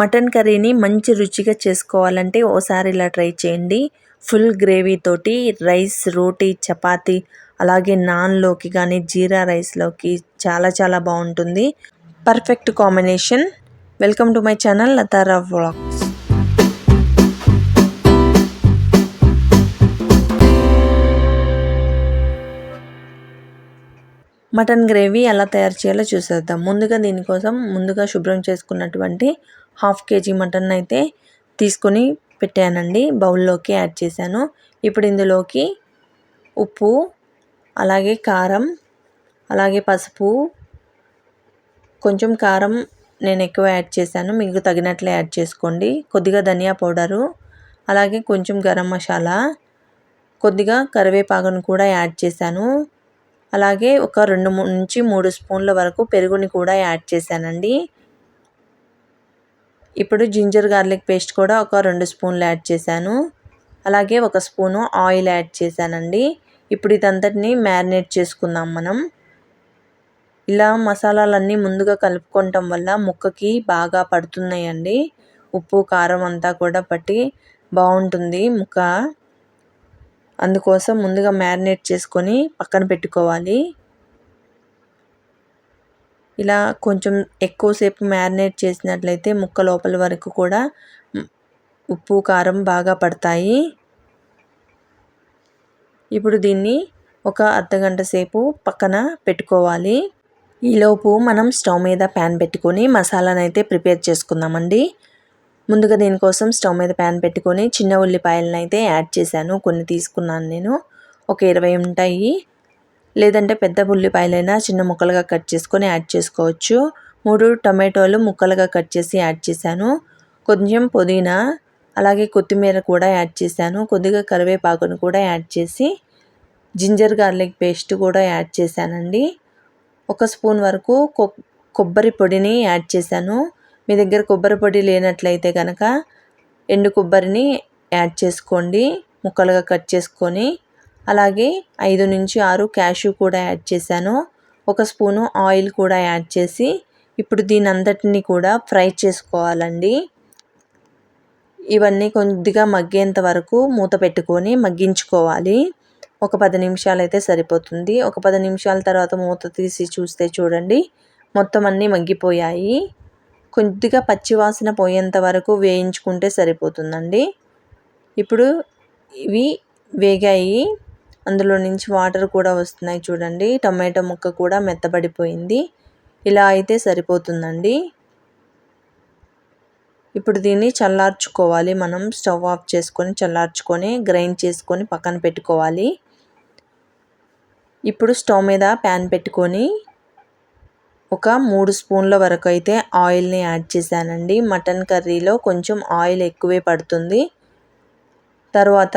Mutton కర్రీని మంచి రుచిగా చేసుకోవాలంటే ఓసారి ఇలా ట్రై చేయండి. ఫుల్ గ్రేవీ తోటి రైస్ రోటీ చపాతీ అలాగే నాన్లోకి కానీ జీరా రైస్లోకి చాలా చాలా బాగుంటుంది. Perfect combination. Welcome to my channel Latara vlogs. Mutton gravy ఎలా తయారు చేయాలో చూసేద్దాం. ముందుగా దీనికోసం ముందుగా శుభ్రం చేసుకున్నటువంటి హాఫ్ కేజీ మటన్ అయితే తీసుకొని పెట్టానండి. బౌల్లోకి యాడ్ చేశాను. ఇప్పుడు ఇందులోకి ఉప్పు అలాగే కారం అలాగే పసుపు కొంచెం కారం నేను ఎక్కువ యాడ్ చేశాను. మీకు తగినట్లే యాడ్ చేసుకోండి. కొద్దిగా ధనియా పౌడరు అలాగే కొంచెం గరం మసాలా కొద్దిగా కరివేపాకును కూడా యాడ్ చేశాను. అలాగే ఒక రెండు నుంచి మూడు స్పూన్ల వరకు పెరుగుని కూడా యాడ్ చేశానండి. ఇప్పుడు జింజర్ గార్లిక్ పేస్ట్ కూడా ఒక రెండు స్పూన్లు యాడ్ చేశాను. అలాగే ఒక స్పూను ఆయిల్ యాడ్ చేశానండి. ఇప్పుడు ఇదంతటిని మ్యారినేట్ చేసుకుందాం మనం. ఇలా మసాలాలన్నీ ముందుగా కలుపుకోవటం వల్ల ముక్కకి బాగా పడుతున్నాయండి. ఉప్పు కారం అంతా కూడా పట్టి బాగుంటుంది ముక్క. అందుకోసం ముందుగా మ్యారినేట్ చేసుకొని పక్కన పెట్టుకోవాలి. ఇలా కొంచెం ఎక్కువసేపు మ్యారినేట్ చేసినట్లయితే ముక్క లోపల వరకు కూడా ఉప్పు కారం బాగా పడతాయి. ఇప్పుడు దీన్ని ఒక అర్ధగంట సేపు పక్కన పెట్టుకోవాలి. ఈలోపు మనం స్టవ్ మీద ప్యాన్ పెట్టుకొని మసాలానైతే ప్రిపేర్ చేసుకుందామండి. ముందుగా దీనికోసం స్టవ్ మీద ప్యాన్ పెట్టుకొని చిన్న ఉల్లిపాయలను అయితే యాడ్ చేశాను కొన్ని తీసుకున్నాను నేను. ఒక ఇరవై ఉంటాయి. లేదంటే పెద్ద ఉల్లిపాయలైనా చిన్న ముక్కలుగా కట్ చేసుకొని యాడ్ చేసుకోవచ్చు. మూడు టమాటోలు ముక్కలుగా కట్ చేసి యాడ్ చేశాను. కొంచెం పుదీనా అలాగే కొత్తిమీర కూడా యాడ్ చేశాను. కొద్దిగా కరివేపాకును కూడా యాడ్ చేసి జింజర్ గార్లిక్ పేస్ట్ కూడా యాడ్ చేశానండి. ఒక స్పూన్ వరకు కొబ్బరి పొడిని యాడ్ చేశాను. మీ దగ్గర కొబ్బరి పొడి లేనట్లయితే కనుక ఎండు కొబ్బరిని యాడ్ చేసుకోండి. ముక్కలుగా కట్ చేసుకొని అలాగే ఐదు నుంచి ఆరు క్యాషూ కూడా యాడ్ చేశాను. ఒక స్పూను ఆయిల్ కూడా యాడ్ చేసి ఇప్పుడు దీని అంతటిని కూడా ఫ్రై చేసుకోవాలండి. ఇవన్నీ కొద్దిగా మగ్గేంత వరకు మూత పెట్టుకొని మగ్గించుకోవాలి. ఒక పది నిమిషాలు అయితే సరిపోతుంది. ఒక పది నిమిషాల తర్వాత మూత తీసి చూస్తే చూడండి మొత్తం అన్నీ మగ్గిపోయాయి. కొద్దిగా పచ్చివాసన పోయేంత వరకు వేయించుకుంటే సరిపోతుందండి. ఇప్పుడు ఇవి వేగాయి. అందులో నుంచి వాటర్ కూడా వస్తున్నాయి చూడండి. టమాటో ముక్క కూడా మెత్తబడిపోయింది. ఇలా అయితే సరిపోతుందండి. ఇప్పుడు దీన్ని చల్లార్చుకోవాలి మనం. స్టవ్ ఆఫ్ చేసుకొని చల్లార్చుకొని గ్రైండ్ చేసుకొని పక్కన పెట్టుకోవాలి. ఇప్పుడు స్టవ్ మీద ప్యాన్ పెట్టుకొని ఒక మూడు స్పూన్ల వరకు అయితే ఆయిల్ని యాడ్ చేశానండి. మటన్ కర్రీలో కొంచెం ఆయిల్ ఎక్కువే పడుతుంది. తర్వాత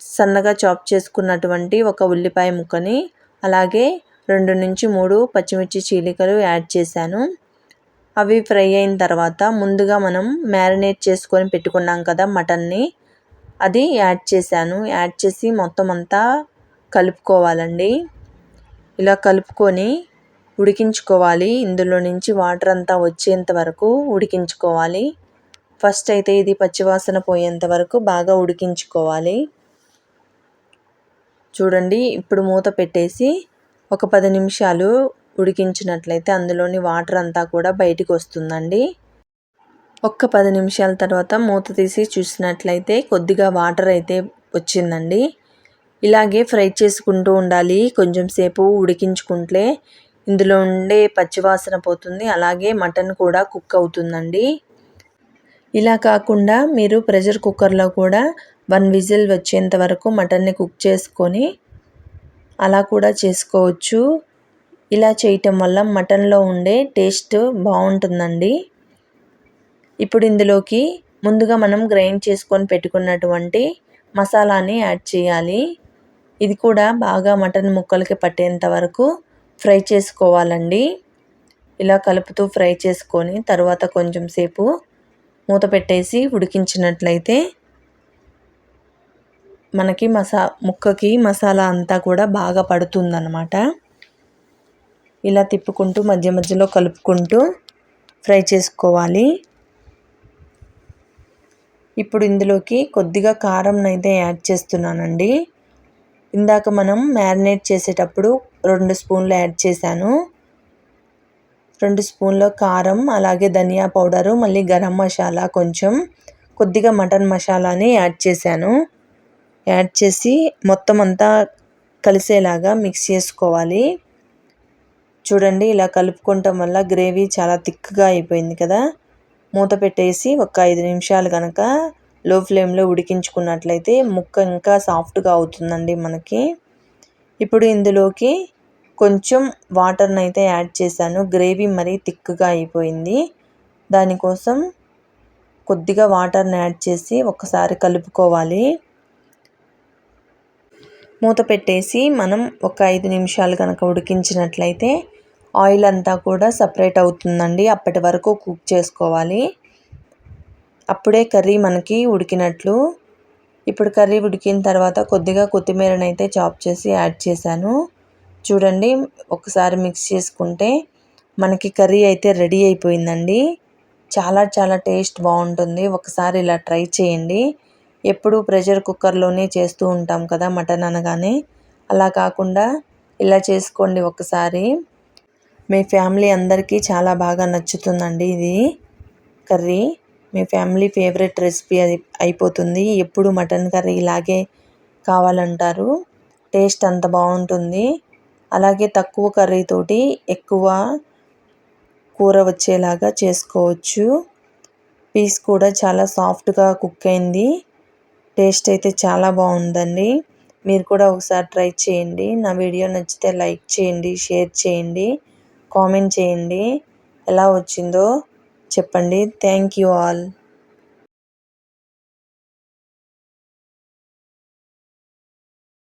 సన్నగా చాప్ చేసుకున్నటువంటి ఒక ఉల్లిపాయ ముక్కని అలాగే రెండు నుంచి మూడు పచ్చిమిర్చి చీలికలు యాడ్ చేశాను. అవి ఫ్రై అయిన తర్వాత ముందుగా మనం మ్యారినేట్ చేసుకొని పెట్టుకున్నాం కదా మటన్ని అది యాడ్ చేశాను. యాడ్ చేసి మొత్తం అంతా కలుపుకోవాలండి. ఇలా కలుపుకొని ఉడికించుకోవాలి. ఇందులో నుంచి వాటర్ అంతా వచ్చేంత వరకు ఉడికించుకోవాలి. ఫస్ట్ అయితే ఇది పచ్చివాసన పోయేంత వరకు బాగా ఉడికించుకోవాలి. చూడండి ఇప్పుడు మూత పెట్టేసి ఒక పది నిమిషాలు ఉడికించినట్లయితే అందులోని వాటర్ అంతా కూడా బయటికి వస్తుందండి. ఒక్క పది నిమిషాల తర్వాత మూత తీసి చూసినట్లయితే కొద్దిగా వాటర్ అయితే వచ్చిందండి. ఇలాగే ఫ్రై చేసుకుంటూ ఉండాలి కొంచెం సేపు ఉడికించుకుంటే ఇందులో ఉండే పచ్చివాసన పోతుంది అలాగే మటన్ కూడా కుక్ అవుతుందండి. ఇలా కాకుండా మీరు ప్రెషర్ కుక్కర్లో కూడా వన్ విజిల్ వచ్చేంత వరకు మటన్ని కుక్ చేసుకొని అలా కూడా చేసుకోవచ్చు. ఇలా చేయటం వల్ల మటన్లో ఉండే టేస్ట్ బాగుంటుందండి. ఇప్పుడు ఇందులోకి ముందుగా మనం గ్రైండ్ చేసుకొని పెట్టుకున్నటువంటి మసాలాని యాడ్ చేయాలి. ఇది కూడా బాగా మటన్ ముక్కలకి పట్టేంత వరకు ఫ్రై చేసుకోవాలండి. ఇలా కలుపుతూ ఫ్రై చేసుకొని తర్వాత కొంచెం సేపు మూత పెట్టేసి ఉడికించినట్లయితే మనకి మసా ముక్కకి మసాలా అంతా కూడా బాగా పడుతుందన్నమాట. ఇలా తిప్పుకుంటూ మధ్య మధ్యలో కలుపుకుంటూ ఫ్రై చేసుకోవాలి. ఇప్పుడు ఇందులోకి కొద్దిగా కారం అయితే యాడ్ చేస్తున్నానండి. ఇందాక మనం మ్యారినేట్ చేసేటప్పుడు రెండు స్పూన్లు యాడ్ చేశాను. రెండు స్పూన్ల కారం అలాగే ధనియా పౌడరు మళ్ళీ గరం మసాలా కొంచెం కొద్దిగా మటన్ మసాలాని యాడ్ చేశాను. యాడ్ చేసి మొత్తం అంతా కలిసేలాగా మిక్స్ చేసుకోవాలి. చూడండి ఇలా కలుపుకోవటం వల్ల గ్రేవీ చాలా థిక్గా అయిపోయింది కదా. మూత పెట్టేసి ఒక ఐదు నిమిషాలు కనుక లో ఫ్లేమ్లో ఉడికించుకున్నట్లయితే ముక్క ఇంకా సాఫ్ట్గా అవుతుందండి మనకి. ఇప్పుడు ఇందులోకి కొంచెం వాటర్ని అయితే యాడ్ చేశాను. గ్రేవీ మరీ థిక్గా అయిపోయింది. దానికోసం కొద్దిగా వాటర్ని యాడ్ చేసి ఒకసారి కలుపుకోవాలి. మూత పెట్టేసి మనం ఒక ఐదు నిమిషాలు కనుక ఉడికించినట్లయితే ఆయిల్ అంతా కూడా సపరేట్ అవుతుందండి. అప్పటి వరకు కుక్ చేసుకోవాలి. అప్పుడే కర్రీ మనకి ఉడికినట్లు. ఇప్పుడు కర్రీ ఉడికిన తర్వాత కొద్దిగా కొత్తిమీరని అయితే చాప్ చేసి యాడ్ చేశాను. చూడండి ఒకసారి మిక్స్ చేసుకుంటే మనకి కర్రీ అయితే రెడీ అయిపోయిందండి. చాలా చాలా టేస్ట్ బాగుంటుంది. ఒకసారి ఇలా ట్రై చేయండి. ఎప్పుడూ ప్రెషర్ కుక్కర్లోనే చేస్తూ ఉంటాం కదా మటన్ అనగానే. అలా కాకుండా ఇలా చేసుకోండి ఒకసారి మీ ఫ్యామిలీ అందరికీ చాలా బాగా నచ్చుతుందండి ఇది కర్రీ. మీ ఫ్యామిలీ ఫేవరెట్ రెసిపీ అది అయిపోతుంది. ఎప్పుడు మటన్ కర్రీ ఇలాగే కావాలంటారు. టేస్ట్ అంత బాగుంటుంది. అలాగే తక్కువ కర్రీతోటి ఎక్కువ కూర వచ్చేలాగా చేసుకోవచ్చు. పీస్ కూడా చాలా సాఫ్ట్గా కుక్ అయింది. టేస్ట్ అయితే చాలా బాగుందండి. మీరు కూడా ఒకసారి ట్రై చేయండి. నా వీడియో నచ్చితే లైక్ చేయండి షేర్ చేయండి కామెంట్ చేయండి. ఎలా వచ్చిందో చెప్పండి. Thank you all.